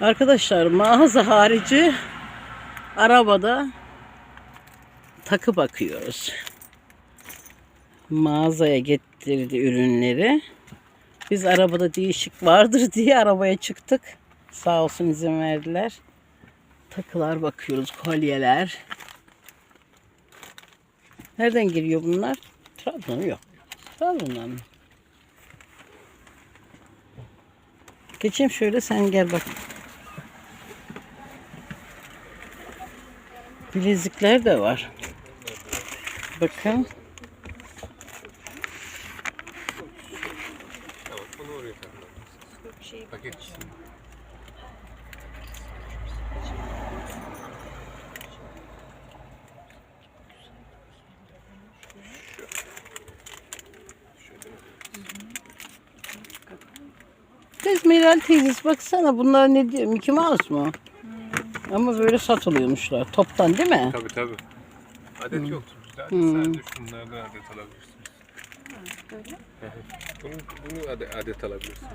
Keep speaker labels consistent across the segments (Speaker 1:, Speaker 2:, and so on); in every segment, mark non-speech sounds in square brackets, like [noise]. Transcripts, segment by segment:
Speaker 1: Arkadaşlar mağaza harici arabada takı bakıyoruz. Mağazaya getirdi ürünleri. Biz arabada değişik vardır [laughs] diye arabaya çıktık. Sağ olsun izin verdiler. Takılar bakıyoruz, kolyeler. Nereden giriyor bunlar? Trabzon yok. Trabzon'dan mı? Geçeyim şöyle sen gel bak. Bilezikler de var. Bakın.
Speaker 2: Tamam onu oraya takmak. Paket için.
Speaker 1: Kız Meral teyzesi baksana bunlar ne diyor? Mickey Mouse mu? Ama böyle satılıyormuşlar. Toptan değil mi?
Speaker 2: Tabii tabii. Adet yoktur bizde. Adet Sadece şunlardan adet alabilirsiniz. bunu, bunu adet, adet alabilirsiniz.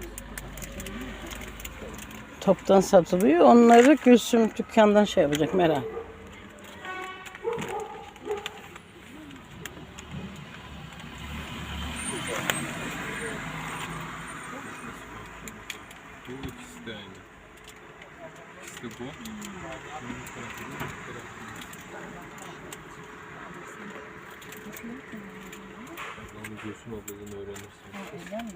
Speaker 1: Toptan satılıyor. Onları Gülsüm dükkandan şey yapacak Meral.
Speaker 2: Bu ikisi de aynı. De bu. Onu Gülsüm abladan öğrenirsiniz.
Speaker 1: Öyle mi?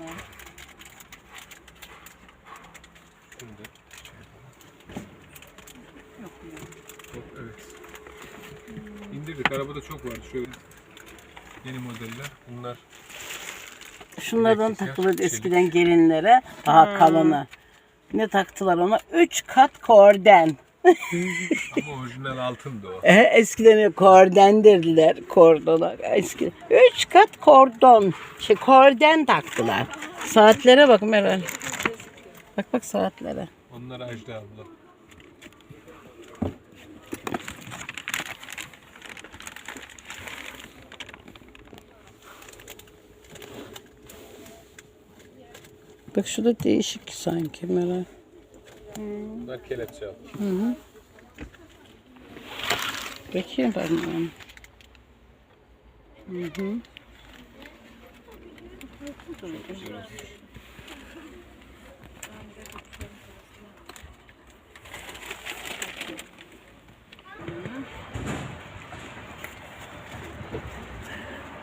Speaker 2: Yapalım. Yok, evet. İndirdik. Arabada çok vardı. Şöyle yeni modeller. Bunlar
Speaker 1: Şunlardan
Speaker 2: ya, çelik.
Speaker 1: eskiden gelinlere. Daha kalını. Ne taktılar ona? Üç kat korden.
Speaker 2: ama orijinal altındı o. [laughs]
Speaker 1: E, eskiden korden dediler. Kordona. Eski. Üç kat kordon. Şey korden taktılar. Saatlere bak Meral. Bak bak saatlere.
Speaker 2: Onlar Ajda abla.
Speaker 1: Bak şu da değişik sanki Meral.
Speaker 2: Bunlar kelepçe abla.
Speaker 1: Bakayım ben. Hı hı.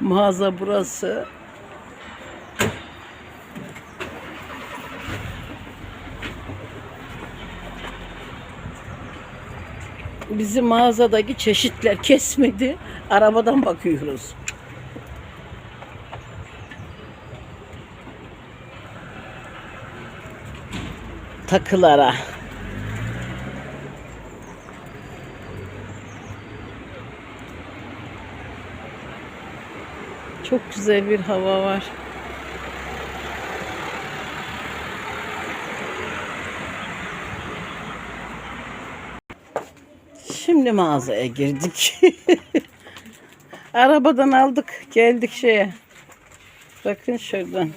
Speaker 1: Mağaza burası. Bizi mağazadaki çeşitler kesmedi. Arabadan bakıyoruz. Takılara. Çok güzel bir hava var. Şimdi mağazaya girdik. [laughs] Arabadan aldık, geldik şeye. Bakın şuradan.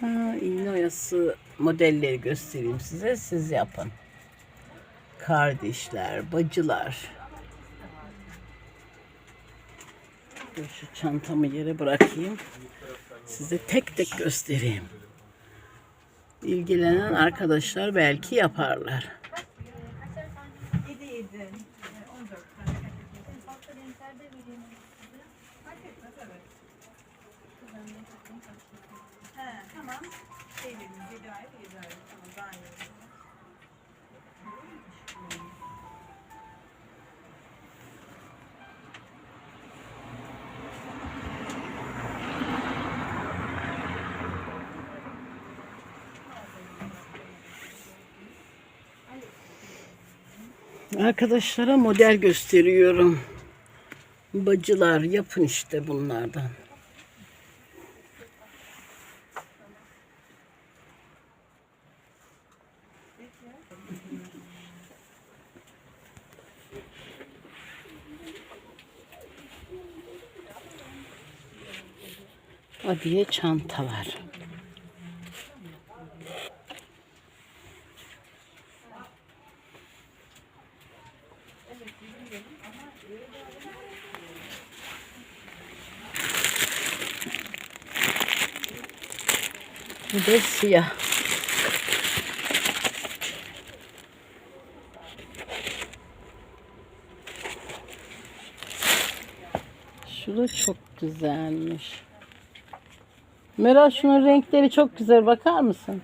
Speaker 1: Ha, iğne oyası modelleri göstereyim size. Siz yapın. Kardeşler, bacılar. Dur şu çantamı yere bırakayım. Size tek tek göstereyim. İlgilenen arkadaşlar belki yaparlar.
Speaker 3: 7 7 14 tane. En farklı renklerde vereyim size. Fark etmez evet. He, tamam. Şey dediniz 7 ay 7 ay. Tamam daha iyi.
Speaker 1: Arkadaşlara model gösteriyorum. Bacılar yapın işte bunlardan. Abiye çantalar. Bu da siyah. Şu da çok güzelmiş. Meral şunun renkleri çok güzel. Bakar mısın?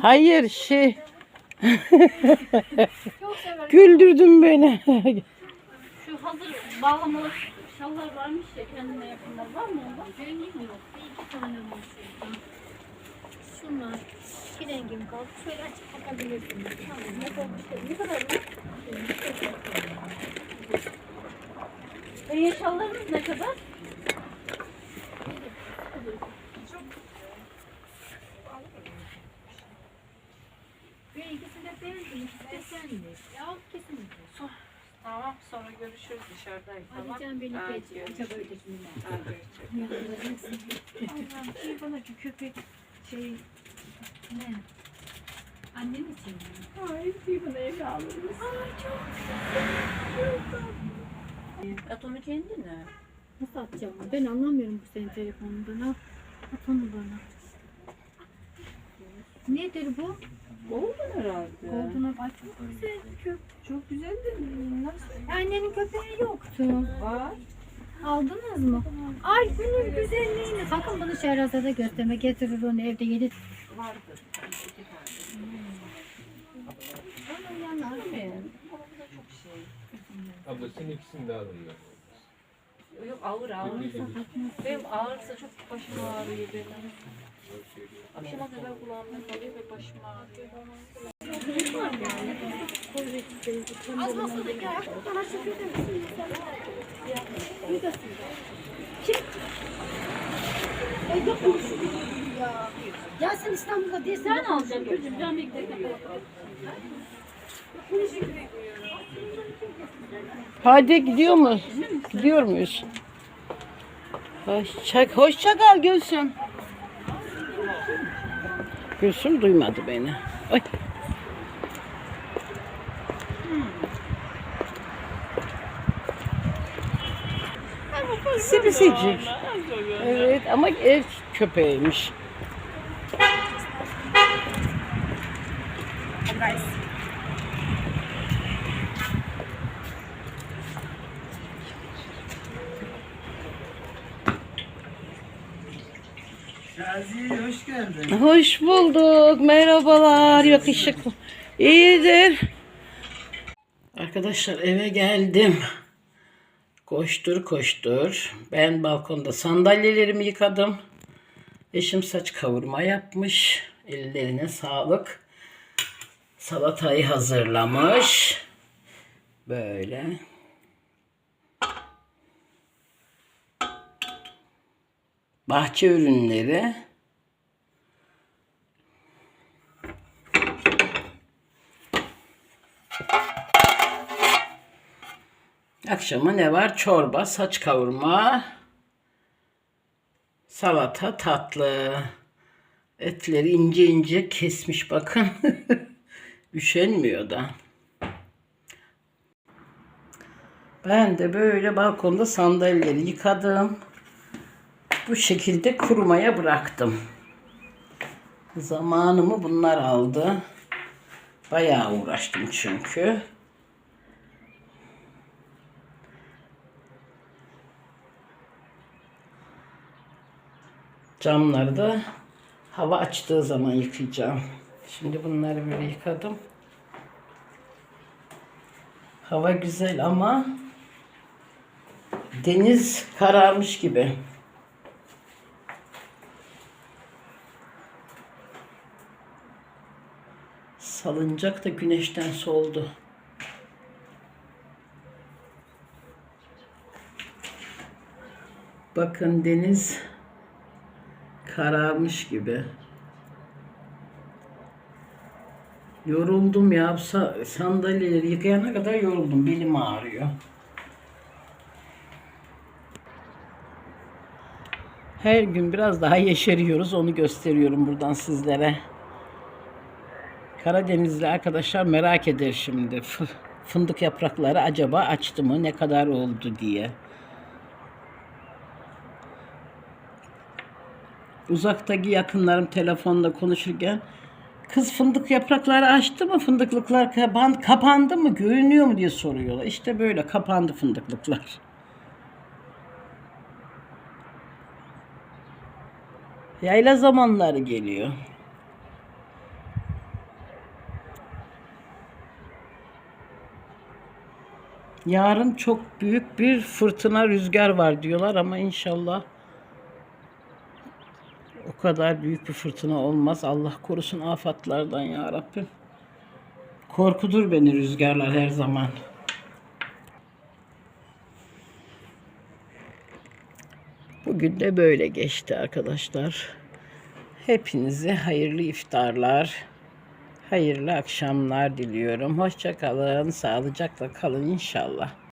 Speaker 1: Hayır şey [laughs] güldürdün beni.
Speaker 4: Şu hazır bağlamalı şallar varmış ya kendine yapımlar var mı ondan?
Speaker 3: Rengim yok. Bir iki tane var şurada. Şunlar. Bir rengim kaldı. Şöyle açıp bakabilirsiniz. Tamam. Ne olmuş? Ne kadar mı?
Speaker 4: E şallarınız ne kadar?
Speaker 3: Can beni
Speaker 5: görüşürüz.
Speaker 3: Acaba
Speaker 5: görüşürüz.
Speaker 3: Allah'ım bir bana şu köpek şey ne? Annem için mi?
Speaker 4: Ay bir bana evde alırız.
Speaker 5: At onu kendine.
Speaker 3: Nasıl atacağım? Ben anlamıyorum bu senin telefonundan. Al. At onu bana. Nedir bu?
Speaker 5: Oldu herhalde.
Speaker 3: Olduğuna bak. Çok güzel.
Speaker 5: Çok güzel?
Speaker 3: Annenin köpeği yoktu.
Speaker 5: Var.
Speaker 3: Aldınız mı? Ay bunun güzelliğini. Sakın bunu Şehrazat'a gösterme. Getirir onu evde yedi.
Speaker 5: Vardır. İki tane.
Speaker 3: Onun yanar.
Speaker 5: Benim. Ama çok şey.
Speaker 2: Abla sen ikisini de alın da.
Speaker 5: Yok ağır ağır. Benim ağırsa çok başım ağrıyor benim. Akşama kadar kulağımda kalıyor ve başım ağrıyor.
Speaker 3: Az masada ya. Bana şükür misin? Ya. Ya sen İstanbul'da değilsin.
Speaker 4: Sen alacaksın çocuğum bir gidelim.
Speaker 1: Hadi gidiyor mu? Gidiyor muyuz? Hoşça, hoşça kal Gülsüm. Gülsüm duymadı beni. Ay. Sibisicik. Evet ama ev köpeğiymiş.
Speaker 6: hoş geldin.
Speaker 1: Hoş bulduk. Merhabalar. Yakışıklı. İyidir. Arkadaşlar eve geldim. Koştur koştur. Ben balkonda sandalyelerimi yıkadım. Eşim saç kavurma yapmış. Ellerine sağlık. Salatayı hazırlamış. Böyle. Bahçe ürünleri. Akşama ne var? Çorba, saç kavurma, salata, tatlı. Etleri ince ince kesmiş bakın. [laughs] Üşenmiyor da. Ben de böyle balkonda sandalyeleri yıkadım. Bu şekilde kurumaya bıraktım. Zamanımı bunlar aldı. Bayağı uğraştım çünkü. Camları da hava açtığı zaman yıkayacağım. Şimdi bunları böyle yıkadım. Hava güzel ama deniz kararmış gibi. Salıncak da güneşten soldu. Bakın deniz kararmış gibi. Yoruldum ya. Sandalyeleri yıkayana kadar yoruldum. Belim ağrıyor. Her gün biraz daha yeşeriyoruz. Onu gösteriyorum buradan sizlere. Karadenizli arkadaşlar merak eder şimdi. Fındık yaprakları acaba açtı mı? Ne kadar oldu diye. Uzaktaki yakınlarım telefonda konuşurken kız fındık yaprakları açtı mı? Fındıklıklar kapan, kapandı mı? Görünüyor mu diye soruyorlar. İşte böyle kapandı fındıklıklar. Yayla zamanları geliyor. Yarın çok büyük bir fırtına rüzgar var diyorlar ama inşallah o kadar büyük bir fırtına olmaz. Allah korusun afatlardan ya Rabbim. Korkudur beni rüzgarlar her zaman. Bugün de böyle geçti arkadaşlar. Hepinize hayırlı iftarlar, hayırlı akşamlar diliyorum. Hoşça kalın, sağlıcakla kalın inşallah.